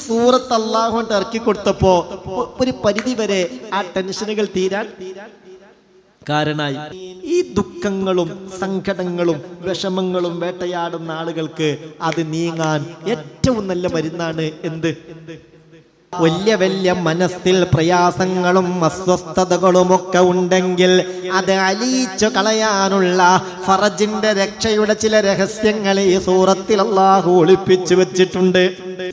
സൂറത്ത് അള്ളാഹുണ്ട് ഇറക്കി കൊടുത്തപ്പോ ഒരു പരിധി വരെ ആ ടെൻഷനുകൾ തീരാൻ കാരണായി ഈ ദുഃഖങ്ങളും സങ്കടങ്ങളും വിഷമങ്ങളും വേട്ടയാടുന്ന ആളുകൾക്ക് അത് നീങ്ങാൻ ഏറ്റവും നല്ല മരുന്നാണ് എന്ത്? വലിയ വലിയ മനസ്സിൽ പ്രയാസങ്ങളും അസ്വസ്ഥതകളും ഒക്കെ ഉണ്ടെങ്കിൽ അത് അലിയിച്ചു കളയാനുള്ള ഫറജിന്റെ രക്ഷയുടെ ചില രഹസ്യങ്ങളെ ഈ സൂറത്തിൽ അള്ളാഹു ഒളിപ്പിച്ചു വെച്ചിട്ടുണ്ട്.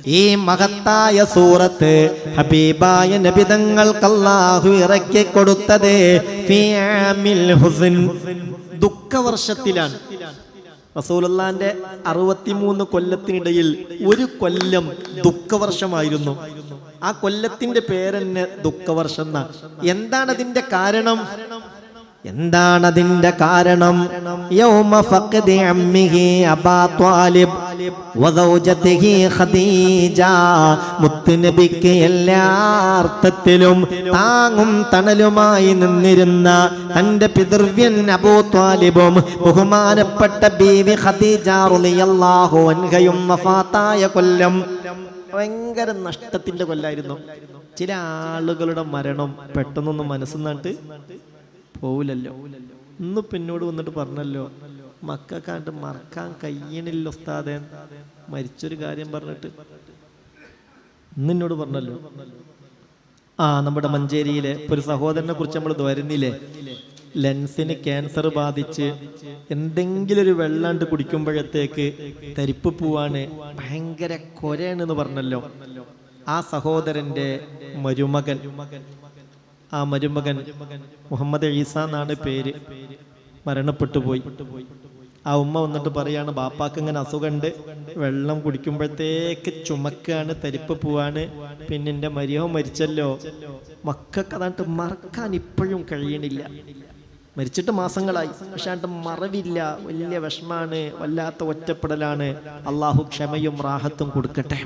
ഈ മഹത്തായ സൂറത്ത് ഹബീബായ നബിതങ്ങൾക്ക് അള്ളാഹു ഇറക്കി കൊടുത്തത് ഹുസ്ൻ. ദുഃഖവർഷത്തിലാണ്. റസൂലുള്ളാന്റെ അറുപത്തിമൂന്ന് കൊല്ലത്തിനിടയിൽ ഒരു കൊല്ലം ദുഃഖവർഷമായിരുന്നു. ആ കൊല്ലത്തിന്റെ പേരെന്നെ ദുഃഖവർഷം എന്താണ് അതിന്റെ കാരണം? എന്താണ് അതിന്റെ കാരണം? യൗമ ഫഖദി അമ്മിഹി അബാ ത്വാലിബ്. മുത്തുനബിക്ക് എല്ലാ അർത്ഥത്തിലും താങ്ങും തണലുമായി നിന്നിരുന്ന തന്റെ പിതൃവ്യൻ അബൂ ത്വാലിബും ബഹുമാനപ്പെട്ട ബീവി ഖദീജ റളിയല്ലാഹു അൻഹയും വഫാത്തായ കൊല്ലം. ഭയങ്കര നഷ്ടത്തിന്റെ കൊല്ലായിരുന്നു. ചില ആളുകളുടെ മരണം പെട്ടെന്നൊന്നും മനസ്സിന്നിട്ട് പോവില്ലല്ലോ. ഇന്നിപ്പോ പിന്നോട് വന്നിട്ട് പറഞ്ഞല്ലോ മക്കൾക്കാണ്ട് മറക്കാൻ കഴിയണില്ല ഉസ്താദെ. മരിച്ചൊരു കാര്യം പറഞ്ഞിട്ട്. ഇന്ന് എന്നോട് പറഞ്ഞല്ലോ. ആ നമ്മുടെ മഞ്ചേരിയിലെ ഒരു സഹോദരനെ കുറിച്ച് നമ്മൾ വരുന്നില്ലേ ലെൻസിന് ക്യാൻസർ ബാധിച്ച് എന്തെങ്കിലും ഒരു വെള്ളാണ്ട് കുടിക്കുമ്പോഴത്തേക്ക് തരിപ്പ് പോവാണ്. ഭയങ്കര കൊരയാണെന്ന് പറഞ്ഞല്ലോ. ആ സഹോദരന്റെ മരുമകൻ. ആ മരുമകൻ മുഹമ്മദ് ഈസ എന്നാണ് പേര്. മരണപ്പെട്ടു പോയി. ആ ഉമ്മ വന്നിട്ട് പറയാണ് ബാപ്പാക്ക് ഇങ്ങനെ അസുഖമുണ്ട് വെള്ളം കുടിക്കുമ്പോഴത്തേക്ക് ചുമക്കാണ് തരിപ്പ് പോവാണ്. പിന്നെ എന്റെ മരിയോ മരിച്ചല്ലോ. മക്കൾക്ക് അതാണ്ട് മറക്കാൻ ഇപ്പോഴും കഴിയണില്ല. മരിച്ചിട്ട് മാസങ്ങളായി. പക്ഷെ ആണ്ട് മറവില്ല. വലിയ വിഷമാണ്. വല്ലാത്ത ഒറ്റപ്പെടലാണ്. അള്ളാഹു ക്ഷമയും റാഹത്തും കൊടുക്കട്ടെ.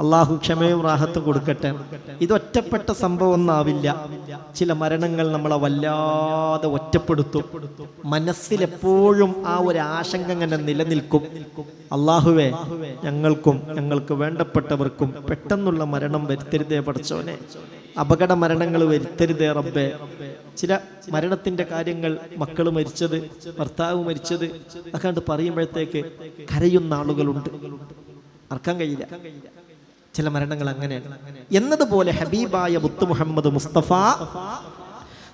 അള്ളാഹു ക്ഷമയും റാഹത്തും കൊടുക്കട്ടെ. ഇത് ഒറ്റപ്പെട്ട സംഭവം ഒന്നാവില്ല ചില മരണങ്ങൾ നമ്മളെ വല്ലാതെ ഒറ്റപ്പെടുത്തും. മനസ്സിലെപ്പോഴും ആ ഒരു ആശങ്ക ഇങ്ങനെ നിലനിൽക്കും. അള്ളാഹുവെ ഞങ്ങൾക്കും ഞങ്ങൾക്ക് വേണ്ടപ്പെട്ടവർക്കും പെട്ടെന്നുള്ള മരണം വരുത്തരുതേ പഠിച്ചോനെ അപകട മരണങ്ങൾ വരുത്തരുതേ റബ്ബെ. ചില മരണത്തിന്റെ കാര്യങ്ങൾ മക്കൾ മരിച്ചത് ഭർത്താവ് മരിച്ചത് ഒക്കെ പറയുമ്പോഴത്തേക്ക് കരയുന്ന ആളുകളുണ്ട്. അർക്കാൻ കഴിയില്ല. ചില മരണങ്ങൾ അങ്ങനെയാണ്. എന്നതുപോലെ ഹബീബായ മുത്തു മുഹമ്മദ് മുസ്തഫ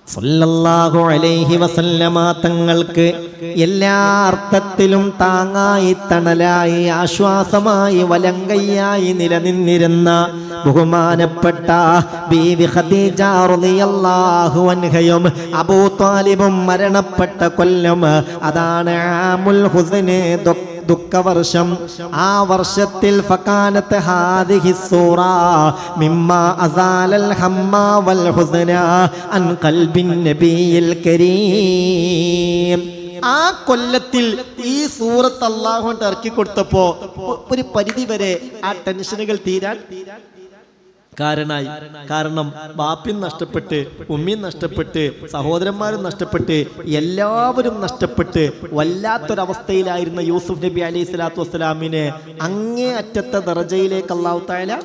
സല്ലല്ലാഹു അലൈഹി വസല്ലമ തങ്ങൾക്ക് എല്ലാ അർത്ഥത്തിലും താങ്ങായി തണലായി ആശ്വാസമായി വലങ്കയ്യായി നിലനിന്നിരുന്ന ബഹുമാനപ്പെട്ട ബീവി ഖദീജ റളിയല്ലാഹു അൻഹയും അബൂ താലിബും മരണപ്പെട്ട കൊല്ലം അതാണ് ആമുൽ ഹുസ്നെ ദുഃഖ ദുഃഖവർഷം. ആ വർഷത്തിൽ ഫകാനത്ത് ഹാദിഹി സൂറ മിമ്മ അസാലൽ ഹമ്മ വൽ ഹുസ്ന അൻ ഖൽബിൻ നബിയിൽ കരീം. ആ കൊല്ലത്തിൽ ഈ സൂറത്ത് അള്ളാഹു ഇറക്കി കൊടുത്തപ്പോ ഒരു പരിധി വരെ ആ ടെൻഷനുകൾ തീരാൻ തീരാൻ കാരണായി. കാരണം ബാപ്യം നഷ്ടപ്പെട്ട് ഉമ്മയും നഷ്ടപ്പെട്ട് സഹോദരന്മാരും നഷ്ടപ്പെട്ട് എല്ലാവരും നഷ്ടപ്പെട്ട് വല്ലാത്തൊരവസ്ഥയിലായിരുന്ന യൂസുഫ് നബി അലൈഹി സ്വലാത്തു വസ്സലാമിനെ അങ്ങേ അറ്റത്തെ ദറജയിലേക്ക് അള്ളാഹു താല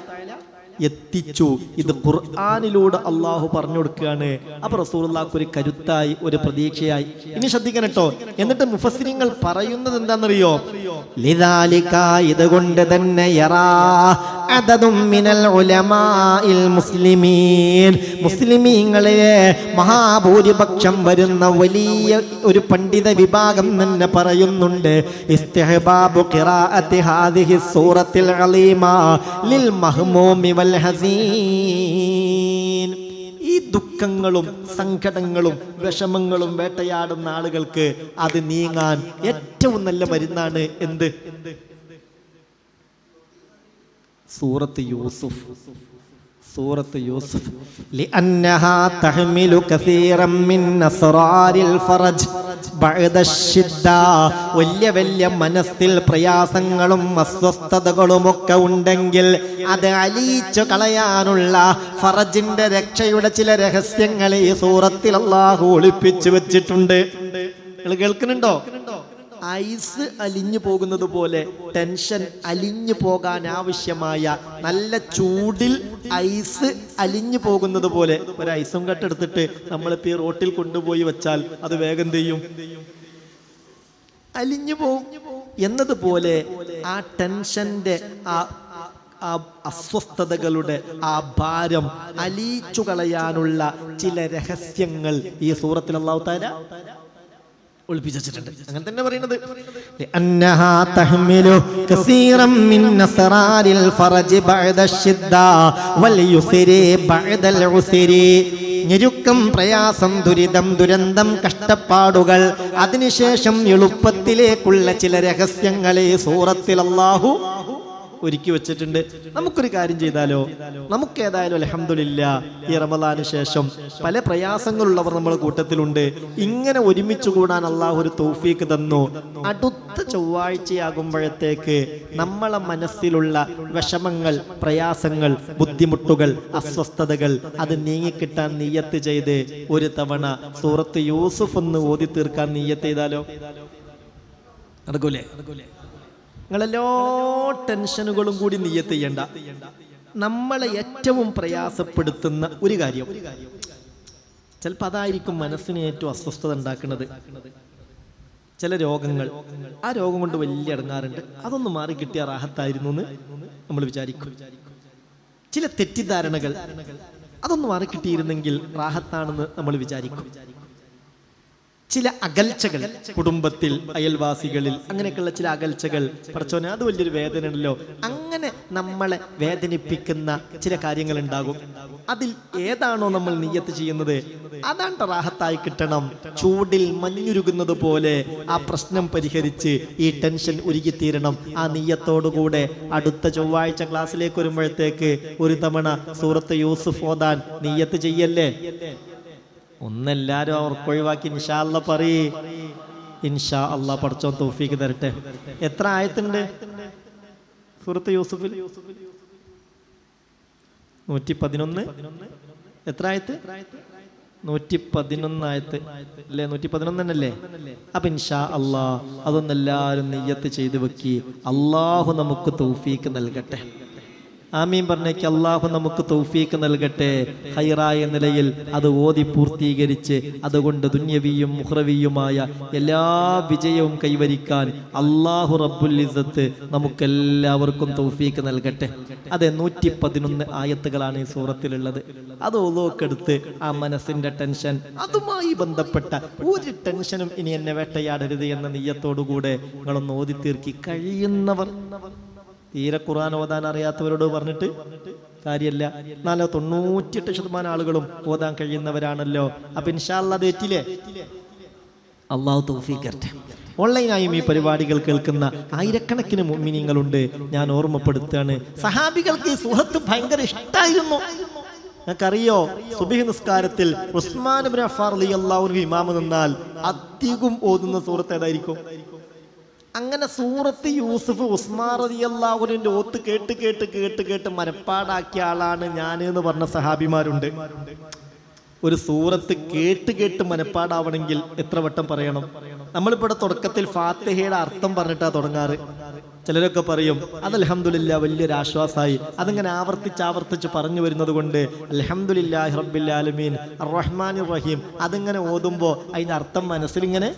എത്തിച്ചു. ഇത് ഖുർആാനിലൂടെ അള്ളാഹു പറഞ്ഞു കൊടുക്കുകയാണ്. അപ്പൊ റസൂലുള്ളാഹ്ക്ക് ഒരു കരുത്തായി ഒരു പ്രതീക്ഷയായി. ഇനി ശ്രദ്ധിക്കണം കേട്ടോ എന്നിട്ട് മുഫസിനിങ്ങൾ പറയുന്നത് എന്താണെന്നറിയോ? ഇതുകൊണ്ട് തന്നെ യറാ. ഉലമാഇൽ മുസ്ലിമീൻ. മഹാഭൂരിപക്ഷം വരുന്ന വലിയ ഒരു പണ്ഡിത വിഭാഗം തന്നെ പറയുന്നുണ്ട്. ഇസ്തിഹബാബു ഹാദിഹി സൂറത്തിൽ അലീമ. ലിൽ മഹ്മൂമി വൽ ഹസീൻ. ദുഃഖങ്ങളും സങ്കടങ്ങളും വിഷമങ്ങളും വേട്ടയാടുന്ന ആളുകൾക്ക് അത് നീങ്ങാൻ ഏറ്റവും നല്ല മരുന്നാണ് എന്ത്? സൂറത്ത് യൂസുഫ്. സൂറത്ത് യൂസുഫ്. ലിഅന്നഹാ തഹ്മിലു കസീറം മിൻ അസ്റാരിൽ ഫറജ്. വലിയ വലിയ മനസ്സിൽ പ്രയാസങ്ങളും അസ്വസ്ഥതകളും ഒക്കെ ഉണ്ടെങ്കിൽ അത് അലിയിച്ചു കളയാനുള്ള ഫറജിന്റെ രക്ഷയുടെ ചില രഹസ്യങ്ങൾ ഈ സൂറത്തിൽ ഒളിപ്പിച്ചു വെച്ചിട്ടുണ്ട്. കേൾക്കുന്നുണ്ടോ? ഐസ് അലിഞ്ഞു പോകുന്നത് പോലെ ടെൻഷൻ അലിഞ്ഞു പോകാൻ ആവശ്യമായ നല്ല ചൂടിൽ ഐസ് അലിഞ്ഞു പോകുന്നത് പോലെ ഒരു ഐസും കട്ടെടുത്തിട്ട് നമ്മളിപ്പോ ഈ റോട്ടിൽ കൊണ്ടുപോയി വെച്ചാൽ അത് വേഗം ചെയ്യും? അലിഞ്ഞു പോകും. എന്നതുപോലെ ആ ടെൻഷന്റെ ആ ആ അസ്വസ്ഥതകളുടെ ആ ഭാരം അലിയിച്ചു കളയാനുള്ള ചില രഹസ്യങ്ങൾ ഈ സൂറത്തിൽ അള്ളാഹു താര ഒളിപ്പിച്ചിട്ടുണ്ട് അങ്ങനെ തന്നെ പറയുന്നത്. ഞെരുക്കം പ്രയാസം ദുരിതം ദുരന്തം കഷ്ടപ്പാടുകൾ അതിനുശേഷം എളുപ്പത്തിലേക്കുള്ള ചില രഹസ്യങ്ങളെ സൂറത്തിൽ അള്ളാഹു ഒരുക്കി വെച്ചിട്ടുണ്ട്. നമുക്കൊരു കാര്യം ചെയ്താലോ? നമുക്ക് ഏതായാലും അലഹമില്ല ഈ റമദാന് ശേഷം പല പ്രയാസങ്ങളുള്ളവർ നമ്മൾ കൂട്ടത്തിലുണ്ട്. ഇങ്ങനെ ഒരുമിച്ച് കൂടാൻ അള്ളാഹു ഒരു തൗഫീക്ക് തന്നു. അടുത്ത ചൊവ്വാഴ്ചയാകുമ്പോഴത്തേക്ക് നമ്മളെ മനസ്സിലുള്ള വിഷമങ്ങൾ പ്രയാസങ്ങൾ ബുദ്ധിമുട്ടുകൾ അസ്വസ്ഥതകൾ അത് നീങ്ങിക്കിട്ടാൻ നീയത്ത് ചെയ്ത് ഒരു തവണ സൂറത്ത് യൂസുഫ് ഒന്ന് ഓതി തീർക്കാൻ നീയത്ത് ചെയ്താലോ? നടക്കൂലേ? നിങ്ങളെല്ലാ ടെൻഷനുകളും കൂടി നീയത്ത് ചെയ്യണ്ട. നമ്മളെ ഏറ്റവും പ്രയാസപ്പെടുത്തുന്ന ഒരു കാര്യം. ചിലപ്പോൾ അതായിരിക്കും മനസ്സിന് ഏറ്റവും അസ്വസ്ഥത ഉണ്ടാക്കുന്നത്. ചില രോഗങ്ങൾ. ആ രോഗം കൊണ്ട് വലിയ ഇടങ്ങാറുണ്ട്. അതൊന്ന് മാറി കിട്ടിയ റാഹത്തായിരുന്നു എന്ന് നമ്മൾ വിചാരിക്കും. ചില തെറ്റിദ്ധാരണകൾ. അതൊന്ന് മാറി കിട്ടിയിരുന്നെങ്കിൽ റാഹത്താണെന്ന് നമ്മൾ വിചാരിക്കും. ചില അകൽച്ചകൾ. കുടുംബത്തിൽ അയൽവാസികളിൽ അങ്ങനെയൊക്കെയുള്ള ചില അകൽച്ചകൾ. പറച്ചോനെ അത് വലിയൊരു വേദനയല്ലോ അങ്ങനെ നമ്മളെ വേദനിപ്പിക്കുന്ന ചില കാര്യങ്ങൾ ഉണ്ടാകും അതിൽ ഏതാണോ നമ്മൾ നീയത്ത് ചെയ്യുന്നത്? അതാണ് റാഹത്തായി കിട്ടണം. ചൂടിൽ മഞ്ഞുരുകുന്നത് പോലെ ആ പ്രശ്നം പരിഹരിച്ച് ഈ ടെൻഷൻ ഉരുകിത്തീരണം. ആ നീയത്തോടുകൂടെ അടുത്ത ചൊവ്വാഴ്ച ക്ലാസ്സിലേക്ക് വരുമ്പോഴത്തേക്ക് ഒരു തവണ സൂറത്ത് യൂസുഫ് ഓതാൻ നീയത്ത് ചെയ്യല്ലേ? ഒന്നെല്ലാരും അവർക്ക് ഒഴിവാക്കി. ഇൻഷാ അല്ല ഇൻഷാ അള്ളാ പഠിച്ചോ തോഫിക്ക് തരട്ടെ. എത്ര ആയത്തുണ്ട്? സുഹൃത്ത് യൂസുഫിൽ നൂറ്റി പതിനൊന്ന് എത്ര ആയത്ത്? നൂറ്റി പതിനൊന്നായത്ത് അല്ലേ? നൂറ്റി പതിനൊന്ന് തന്നെയല്ലേ? അപ്പൊ ഇൻഷാ അള്ളാ അതൊന്നെല്ലാരും നെയ്യത്ത് ചെയ്ത് വെക്കി. അള്ളാഹു നമുക്ക് തൗഫീക്ക് നൽകട്ടെ. ആമീൻ പറഞ്ഞേക്ക് അള്ളാഹു നമുക്ക് തൗഫീക്ക് നൽകട്ടെ. ഹൈറായ നിലയിൽ അത് ഓതി പൂർത്തീകരിച്ച് അതുകൊണ്ട് ദുന്യവിയും മുഹ്റവിയുമായ എല്ലാ വിജയവും കൈവരിക്കാൻ അള്ളാഹു റബ്ബുൽ നമുക്കെല്ലാവർക്കും തൗഫീക്ക് നൽകട്ടെ. അതെ നൂറ്റി പതിനൊന്ന് ആയത്തുകളാണ് ഈ സൂറത്തിലുള്ളത്. അത് ഓലോക്കെടുത്ത് ആ മനസ്സിന്റെ ടെൻഷൻ അതുമായി ബന്ധപ്പെട്ട ഒരു ടെൻഷനും ഇനി എന്നെ വേട്ടയാടരുത് എന്ന നീയത്തോടുകൂടെ നിങ്ങളൊന്ന് ഓതി തീർക്കി കഴിയുന്നവർ. തീരെ ഖുർആൻ ഓതാൻ അറിയാത്തവരോട് പറഞ്ഞിട്ട് കാര്യമല്ല എന്നാലോ തൊണ്ണൂറ്റിയെട്ട് ശതമാനം ആളുകളും ഓതാൻ കഴിയുന്നവരാണല്ലോ. അപ്പൊ ഇൻഷാല്ല അത് ഏറ്റില്ലേ അള്ളാഹു തൗഫീഖർട്ടെ ഓൺലൈനായും ഈ പരിപാടികൾ കേൾക്കുന്ന ആയിരക്കണക്കിന് മുമ്മിനിങ്ങളുണ്ട് ഞാൻ ഓർമ്മപ്പെടുത്തുകയാണ്. സഹാബികൾക്ക് ഈ സുഹൃത്ത് ഭയങ്കര ഇഷ്ടമായിരുന്നു ഞങ്ങൾക്കറിയോ സുബഹി നിസ്കാരത്തിൽ ഉസ്മാൻ അലി അള്ളാഹു ഇമാമ് നിന്നാൽ അധികം ഓതുന്ന സുഹൃത്ത് ഏതായിരിക്കും? അങ്ങനെ സൂറത്ത് യൂസുഫ് ഉസ്മാൻ അള്ളാഹുലിന്റെ ഓത്ത് കേട്ട് കേട്ട് കേട്ട് കേട്ട് മനപ്പാടാക്കിയ ആളാണ് ഞാൻ എന്ന് പറഞ്ഞ സഹാബിമാരുണ്ട്. ഒരു സൂറത്ത് കേട്ട് കേട്ട് മനപ്പാടാവണമെങ്കിൽ എത്ര വട്ടം പറയണം? നമ്മളിപ്പോ തുടക്കത്തിൽ ഫാത്തിഹയുടെ അർത്ഥം പറഞ്ഞിട്ടാ തുടങ്ങാറ്. ചിലരൊക്കെ പറയും അത് അലഹമുല്ല വലിയൊരു ആശ്വാസമായി അതിങ്ങനെ ആവർത്തിച്ച് ആവർത്തിച്ച് പറഞ്ഞു വരുന്നത് കൊണ്ട് അലഹമുല്ലാഹി റബ്ബില്ലാലമീൻ റഹ്മാൻ റഹീം അതിങ്ങനെ ഓതുമ്പോ അതിന്റെ അർത്ഥം മനസ്സിലിങ്ങനെ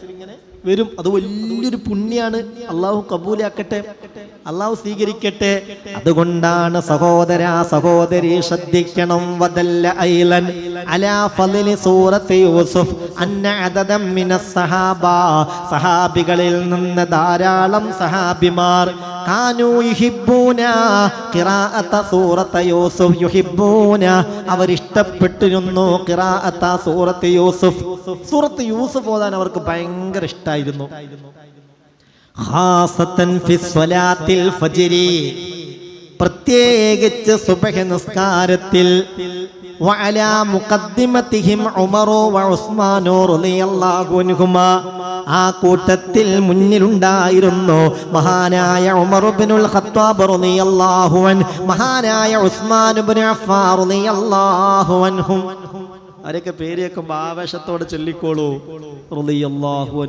വരും. അത് വലിയൊരു പുണ്യാണ്. അള്ളാഹു കബൂലാക്കട്ടെ. അള്ളാഹു സ്വീകരിക്കട്ടെ. അതുകൊണ്ടാണ് സഹോദര സഹോദരി ശ്രദ്ധിക്കണം. ഐലൻ അലാ ഫളിലി സൂറത്ത് അന്ന സഹാബികളിൽ നിന്ന് ധാരാളം സഹാബിമാർ അവർ ഇഷ്ടപ്പെട്ടിരുന്നു സൂറത്ത് യൂസുഫ് സൂറത്ത് യൂസുഫ്. ഓതാൻ അവർക്ക് ഭയങ്കര ഇഷ്ടായിരുന്നു. പ്രത്യേകിച്ച് സുബഹ നിസ്കാരത്തിൽ. വഅലാ മുഖദ്ദിമതിഹിം ഉമറു വഉസ്മാനു റളിയല്ലാഹു അൻഹുമാ. ആ കൂട്ടത്തിൽ മുന്നിലുണ്ടായിരുന്നു? മഹാനായ ഉമർ ഇബ്നുൽ ഖത്താബ് മഹാനായ ഉസ്മാൻ ഇബ്നു അഫ്ഫാൻ റളിയല്ലാഹു ആവേശത്തോടെ ചൊല്ലിക്കോളൂ. റളിയല്ലാഹു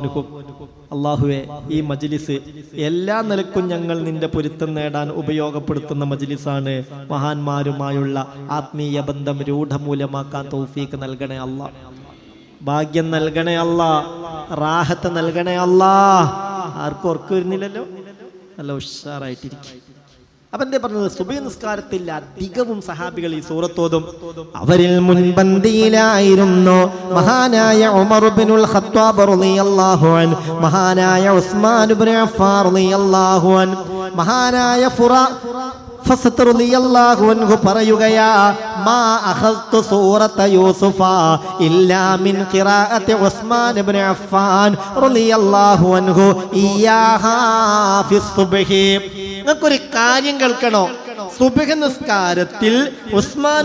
ഈ മജിലിസ് എല്ലാ നിലക്കും ഞങ്ങൾ നിന്റെ പൊരുത്തം നേടാൻ ഉപയോഗപ്പെടുത്തുന്ന മജിലിസാണ്. മഹാന്മാരുമായുള്ള ആത്മീയ ബന്ധം രൂഢമൂലമാക്കാൻ തൗഫീക്ക് നൽകണേ അല്ല ഭാഗ്യം നൽകണേ അല്ല റാഹത്ത് നൽകണേ അല്ല. ആർക്കും ഉറക്കു വരുന്നില്ലല്ലോ നല്ല ഉഷാറായിട്ടിരിക്കും. അപ്പൊ എന്തേ പറഞ്ഞത് സുബൈ നിസ്കാരത്തിൽ അധികവും സഹാബികൾ ഈ സൂറത്തോതും അവരിൽ മുൻപന്തിയിലായിരുന്നു മഹാനായ ഉമർബിനുൽ ഖത്താബ് റളിയല്ലാഹു അൻ മഹാനായ ഉസ്മാൻ ഇബ്നു അഫ്ഫാൻ റളിയല്ലാഹു അൻ മഹാനായ ഫുറ ഫസത്ത് റളിയല്ലാഹു അൻഹു പറയുകയാ മാ നിങ്ങൾക്കൊരു കാര്യം കേൾക്കണോ? സുബഹ നിസ്കാരത്തിൽ ഉസ്മാൻ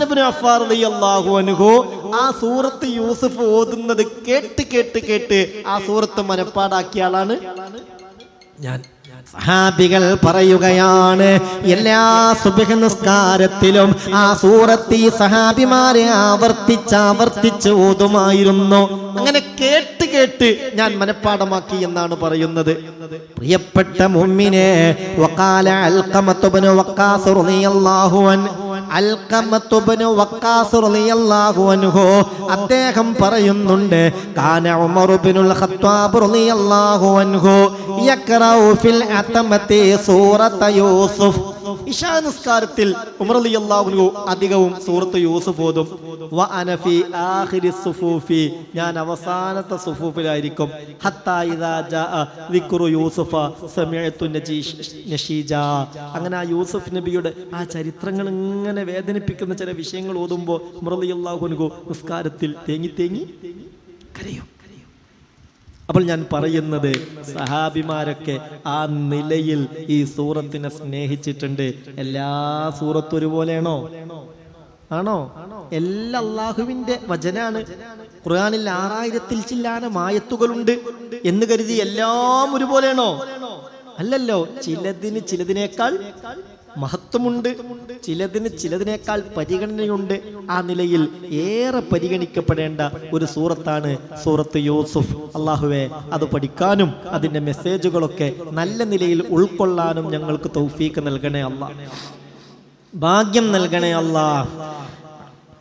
റളിയല്ലാഹു അൻഹു ആ സൂറത്ത് യൂസുഫ് ഓതുന്നത് കേട്ട് കേട്ട് കേട്ട് ആ സൂറത്ത് മനപ്പാടാക്കിയ ആളാണ്? ഞാൻ. സഹാബികൾ പറയുകയാണ് എല്ലാ സുബഹ നിസ്കാരത്തിലും ആ സൂറത്തി സഹാബിമാരെ ആവർത്തിച്ച് ആവർത്തിച്ച് ഓതുമായിരുന്നു. അങ്ങനെ കേട്ട് കേട്ട് ഞാൻ മനഃപ്പാടമാക്കി എന്നാണ് പറയുന്നത്. പ്രിയപ്പെട്ട മുമ്മിനെ വക്കാല അൽക്കമത്തുബന് വക്കാസ് അദ്ദേഹം പറയുന്നുണ്ട് കാന ഉമർ ഖത്താബ് റളിയല്ലാഹു അൻഹു യഖറഉ ഫിൽ അതമത്തി സൂറത യൂസുഫ്. ഇഷാ നിസ്കാരത്തിൽ ഉമർ അധികവും സൂറത്ത് യൂസുഫ് ഓതും. വ ഞാൻ അവസാനത്തെ സുഫൂഫിലായിരിക്കും. ഹത്താ ഇദാ അങ്ങനെ ആ യൂസുഫ് നബിയുടെ ആ ചരിത്രങ്ങൾ ഇങ്ങനെ വേദനിപ്പിക്കുന്ന ചില വിഷയങ്ങൾ ഓതുമ്പോൾ ഉമർ നിസ്കാരത്തിൽ തേങ്ങി തേങ്ങി കരയും. അപ്പോൾ ഞാൻ പറയുന്നത് സഹാബിമാരൊക്കെ ആ നിലയിൽ ഈ സൂറത്തിനെ സ്നേഹിച്ചിട്ടുണ്ട്. എല്ലാ സൂറത്തും ഒരുപോലെയാണോ? ആണോ? എല്ലാ അള്ളാഹുവിന്റെ വചനാണ്. ഖുർആാനിൽ ആറായിരത്തിൽ ചില്ലാന മായത്തുകളുണ്ട് എന്ന് കരുതി എല്ലാം ഒരുപോലെയാണോ? അല്ലല്ലോ. ചിലതിന് ചിലതിനേക്കാൾ മഹത്വമുണ്ട്. ചിലതിന് ചിലതിനേക്കാൾ പരിഗണനയുണ്ട്. ആ നിലയിൽ ഏറെ പരിഗണിക്കപ്പെടേണ്ട ഒരു സൂറത്താണ് സൂറത്ത് യൂസുഫ്. അള്ളാഹുവെ അത് പഠിക്കാനും അതിന്റെ മെസ്സേജുകളൊക്കെ നല്ല നിലയിൽ ഉൾക്കൊള്ളാനും ഞങ്ങൾക്ക് തൗഫീക്ക് നൽകണേ അല്ല ഭാഗ്യം നൽകണേ അല്ല